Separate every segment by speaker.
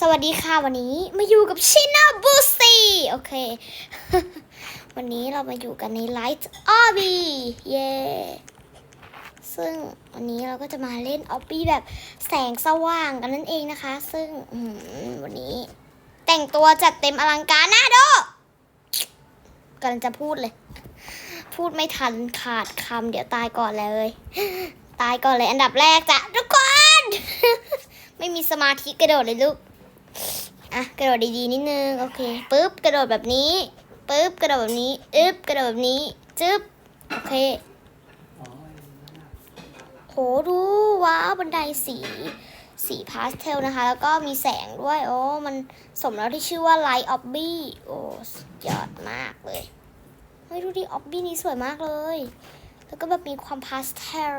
Speaker 1: สวัสดีค่ะวันนี้มาอยู่กับชินาบูซีโอเค วันนี้เรามาอยู่กันในไลท์ออบีเย้ซึ่งวันนี้เราก็จะมาเล่นออบบี้แบบแสงสว่างกันนั่นเองนะคะ ซึ่งวันนี้ แต่งตัวจัดเต็มอลังการนะโดกำลังจะพูดเลย พูดไม่ทันขาดคำเดี๋ยวตายก่อนเลย ตายก่อนเลยอันดับแรกจ้ะทุกคน ไม่มีสมาธิกระโดดเลยลูก อะกระโดดดีๆนิดนึง โอเคปึ๊บกระโดดแบบนี้ปึ๊บกระโดดแบบนี้อึ๊บกระโดดแบบนี้จึ๊บโอเคโหดูว้าวบันไดสีสีพาสเทลนะคะ แล้วก็มีแสงด้วย โอ้ มันสมแล้วที่ชื่อว่า Light o b b y โอ้สุดยอดมากเลยเฮ้ยดูดิออบบี้นี้สวยมากเลย แล้วก็แบบมีความพาสเทล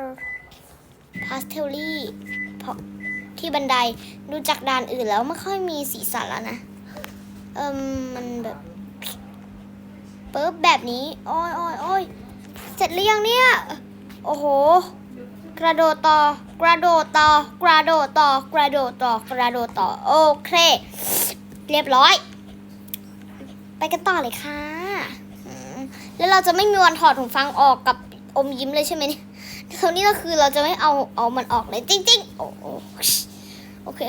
Speaker 1: พาสเทลลี่พราะ ที่บันไดดูจากด่านอื่นแล้วไม่ค่อยมีสีสันแล้วนะ เอิมมันแบบปึ๊บแบบนี้ โอ้ยโอ้ยโอ้ยเสร็จหรือยังเนี่ย โอ้โห กระโดดต่อ กระโดดต่อ กระโดดต่อ กระโดดต่อ กระโดดต่อ โอเค เรียบร้อย ไปกันต่อเลยค่ะ แล้วเราจะไม่มีวันถอดหูฟังออกกับอมยิ้มเลยใช่ไหมเนี่ยคราวนี้ก็คือเราจะไม่เอาเอามันออกเลยจริงๆ โอ้ โอเค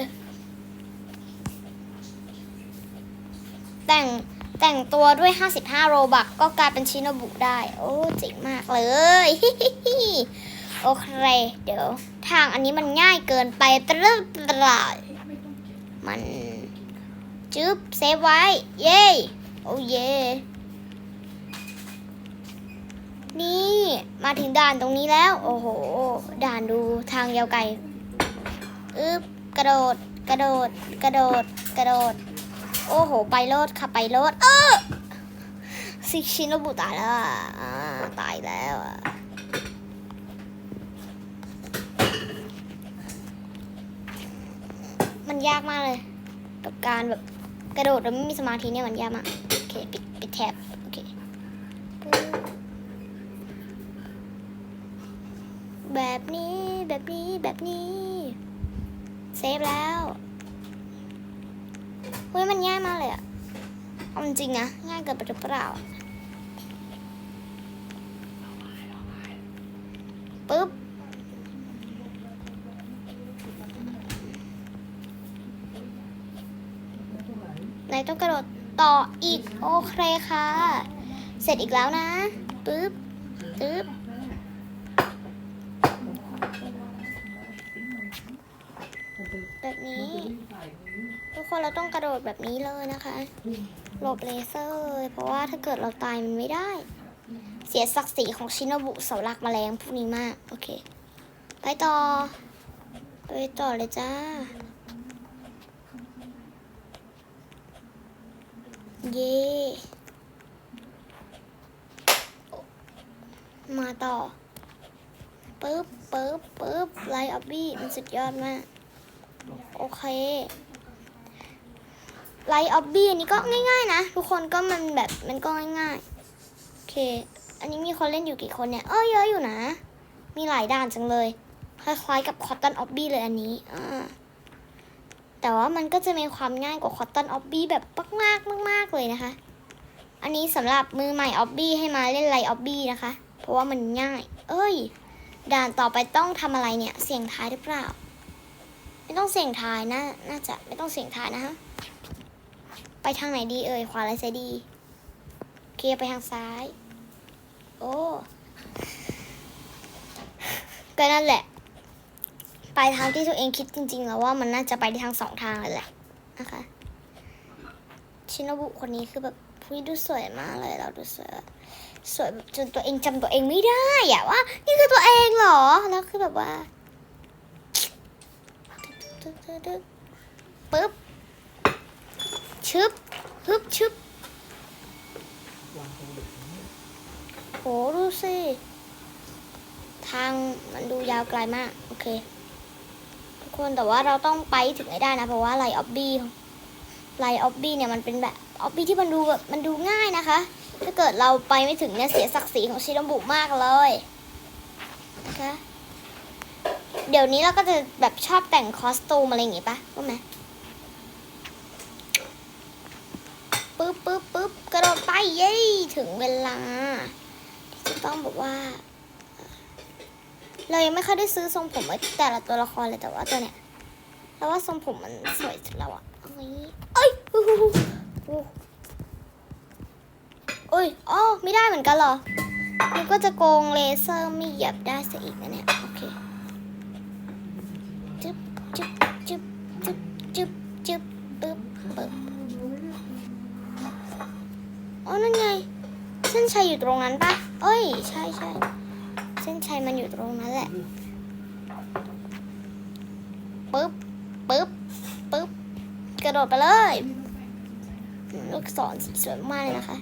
Speaker 1: แต่งแต่งตัวด้วย 55 โรบักก็กลายเป็นชิโนบุได้ โอ้เจ๋งมากเลย โอเค เดี๋ยว ทางอันนี้มันง่ายเกินไปตรึกตราดมันจึ๊บเซฟไว้ เย้โอ้เย้นี่มาถึงด่านตรงนี้แล้ว โอ้โห ด่านดูทางยาวไกลอึบ กระโดด กระโดด กระโดด กระโดด โอ้โห ไปโลดค่ะไปโลด เออซิชิโนบุตายแล้วอะตายแล้วอะมันยากมากเลย กับการแบบกระโดดแล้วไม่มีสมาธิเนี่ยมันยากมาก โอเค ปิดปิดแท็บโอเคแบบนี้แบบนี้แบบนี้ ฟแล้วเฮ้ยมันง่ายมากเลยอะเอาจริงนะง่ายเกินไปหรือเปล่าปึ๊บไหนต้องกระโดดต่ออีก โอเคค่ะ เสร็จอีกแล้วนะ ปึ๊บปึ๊บนี้ ทุก คนเราต้องกระโดดแบบนี้เลยนะคะ หลบเลเซอร์เลย เพราะว่าถ้าเกิดเราตายมันไม่ได้ เสียศักดิ์ศรีของชินบุเสาหลักมาแมลงพวกนี้มาก โอเค ไปต่อ ไปต่อเลยจ้า เย่มาต่อปึ๊บปึ๊บปึ๊บไลท์ออบบี้มันสุดยอดมาก โอเค ไลท์ออบบี้อันนี้ก็ง่ายๆนะ ทุกคนก็มันแบบมันก็ง่ายๆ โอเค อันนี้มีคนเล่นอยู่กี่คนเนี่ยเออเยอะอยู่นะ มีหลายด่านจังเลย คล้ายๆกับคอตตอนออบบี้เลยอันนี้อ่าแต่ว่ามันก็จะมีความง่ายกว่าคอตตอนออบบี้แบบมากๆมากๆเลยนะคะ อันนี้สำหรับมือใหม่ออบบี้ให้มาเล่นไลท์ออบบี้นะคะ เพราะว่ามันง่าย เอ้ย ด่านต่อไปต้องทำอะไรเนี่ย เสียงท้ายหรือเปล่า ไม่ต้องเสียงทายนะ น่าจะไม่ต้องเสียงทายนะฮะ ไปทางไหนดีเอ่ยขวาหรือซ้ายดีโอเคไปทางซ้าย โอ้ก็นั่นแหละ ไปทางที่ตัวเองคิดจริง ๆ แล้วว่ามันน่าจะไปที่ทางสองทางเลยแหละนะคะชินบุคนนี้คือแบบพุ้ดูสวยมากเลยเราดูสวยสวยจนตัวเองจำตัวเองไม่ได้อะว่า นี่คือตัวเองเหรอแล้วคือแบบว่าปึ๊บ ชึบฮึบชึบโหดูสิทางมันดูยาวไกลมาก โอเค ทุกคนแต่ว่าเราต้องไปถึงให้ได้นะ เพราะว่าไลออบบี้ไลออบบี้เนี่ยมันเป็นแบบออบบี้ที่มันดูแบบมันดูง่ายนะคะ ถ้าเกิดเราไปไม่ถึงเนี่ยเสียศักดิ์ศรีของชิโนบุมากเลยนะคะเดี๋ยวนี้เราก็จะแบบชอบแต่งคอสตูมอะไรอย่างงี้ปะรู้ไหม ปึ๊บปึ๊บปึ๊บกระโดดไปเย้ถึงเวลาที่จะต้องบอกว่า เรายังไม่ค่อยได้ซื้อทรงผมไว้แต่ละตัวละครเลยแต่ว่าตัวเนี้ยเราว่าทรงผมมันสวยสุดแล้วอะเอาไว้เอ้ยฮู้ฮู้โอ้ยอ๋อไม่ได้เหมือนกันเหรอนี่ก็จะโกงเลเซอร์ไม่เหยียบได้ซะอีกนะเนี่ยโอเคจึ๊บจึ๊บจึ๊บจึ๊บจึ๊บจึ๊บปึ๊บปึ๊บ อ๋อนั่นไง เส้นชัยอยู่ตรงนั้นปะเอ้ย ใช่ใช่เส้นชัยมันอยู่ตรงนั้นแหละปึ๊บปึ๊บปึ๊บกระโดดไปเลยลูกศรสีสวยมากเลยนะคะ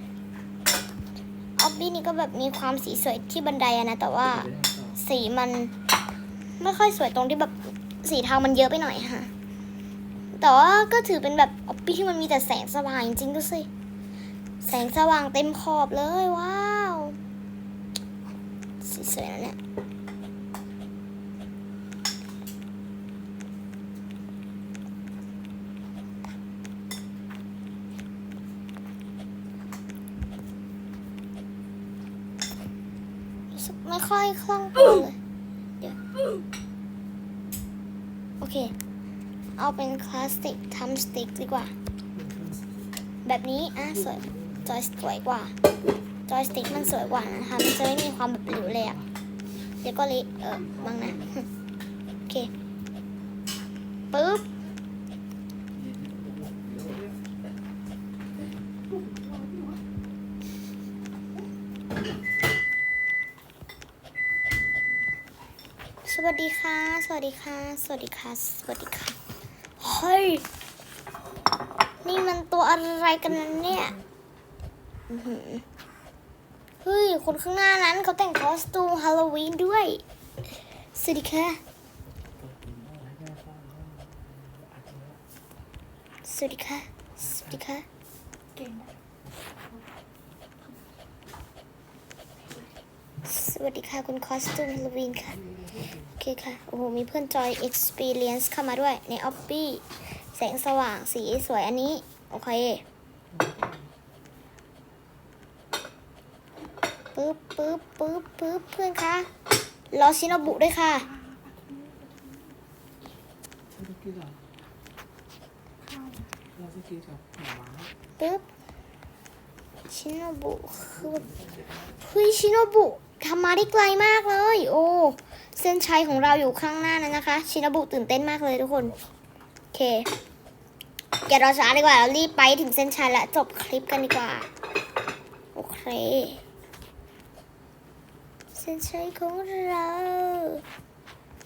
Speaker 1: ออบบี้นี่ก็แบบมีความสีสวยที่บันไดอะนะ แต่ว่าสีมันไม่ค่อยสวยตรงที่แบบสีเทามันเยอะไปหน่อยค่ะ แต่ว่าก็ถือเป็นแบบออบบี้ที่มันมีแต่แสงสว่างจริงๆดูสิ แสงสว่างเต็มขอบเลยว้าวสีสวยนะเนี่ยไม่ค่อยคล่องตัวเลยเดี๋ยวโอเค เอาเป็นคลาสติกทำสติกดีกว่า แบบนี้ อะ สวย จอยสวยกว่า จอยสติ๊กมันสวยกว่านะคะ มันจะไม่มีความแบบหลิวเลยอะเดี๋ยวก็เละเออบ้างนะ โอเค ปึ๊บสวัสดีค่ะ สวัสดีค่ะ สวัสดีค่ะ สวัสดีค่ะ เฮ้ย นี่มันตัวอะไรกันนเนี่ย เฮ้ย คนข้างหน้านั้นเขาแต่งคอสตูมฮาโลวีนด้วย สวัสดีค่ะ สวัสดีค่ะ สวัสดีค่ะ สวัสดีค่ะ คุณคอสตูมฮาโลวีนค่ะ โอเคค่ะ โอ้โห มีเพื่อนจอย Experience เข้ามาด้วยในออฟฟี่แสงสว่างสีสวยอันนี้ โอเค ปึ๊บปึ๊บปึ๊บปึ๊บเพื่อนคะรอชินอบุด้วยค่ะปึ๊บชินอบุคือเฮ้ยชินอบุทำมาได้ไกลมากเลย โอ้เส้นชัยของเราอยู่ข้างหน้านั้นนะคะ ชินอบุตื่นเต้นมากเลยทุกคนโอเคอย่ารอช้าดีกว่าเรารีบไปถึงเส้นชัยและจบคลิปกันดีกว่า โอเค เส้นชัยของเรา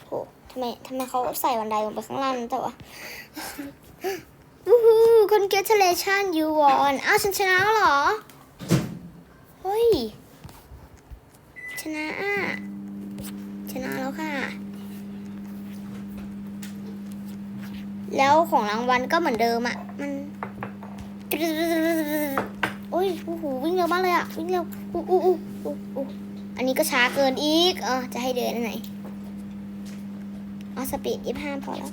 Speaker 1: โหทำไมทำไมเขาใส่บันไดลงไปข้างล่างแต่ว่าวู้ฮู้ congratulation you won อ้าวฉันชนะแล้วเหรอ เฮ้ย ชนะอะ ชนะแล้วค่ะ แล้วของรางวัลก็เหมือนเดิมอะ มันโอ้ยโอ้โหวิ่งเร็วมากเลยอะ วิ่งเร็วอู้อู้อู้อู้ อันนี้ก็ช้าเกินอีก เออ จะให้เดินอันไหน เอาสปีดยี่ห้าพอแล้ว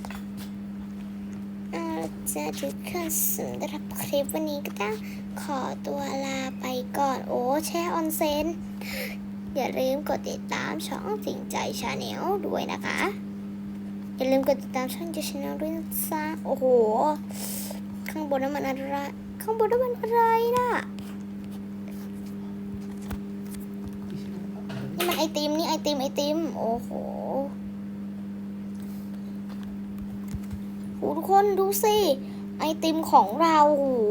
Speaker 1: เอาละจะทุกคนสำหรับคลิปวันนี้ก็ต้องขอตัวลาไปก่อน โอ้แช่ออนเซน อย่าลืมกดติดตามช่องจิงใจชาแนลด้วยนะคะ อย่าลืมกดติดตามช่องจชาแนลด้วยนะจ๊ะโอ้โห ข้างบนนั้นมันอะไร ข้างบนนั้นมันอะไรน่ะ นี่มันไอติมนี่ไอติมไอติม โอ้โหโหทุกคนดูสิ ไอติมของเราโอ้โห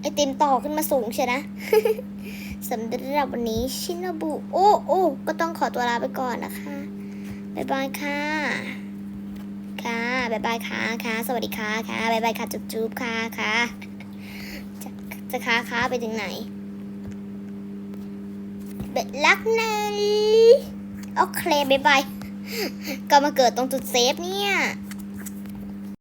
Speaker 1: ไอติมต่อขึ้นมาสูงเชียวนะสำหรับวันนี้ชินาบุ โอ้โอ้ก็ต้องขอตัวลาไปก่อนนะคะบ๊ายบายค่ะ ค่ะบ๊ายบายค่ะค่ะ สวัสดีค่ะค่ะบ๊ายบายค่ะ จุ๊บจุ๊บค่ะค่ะจะจะค้าค้าไปถึงไหน เบ็ดรักนะโอเค บ๊ายบาย ก็มาเกิดตรงจุดเซฟเนี่ย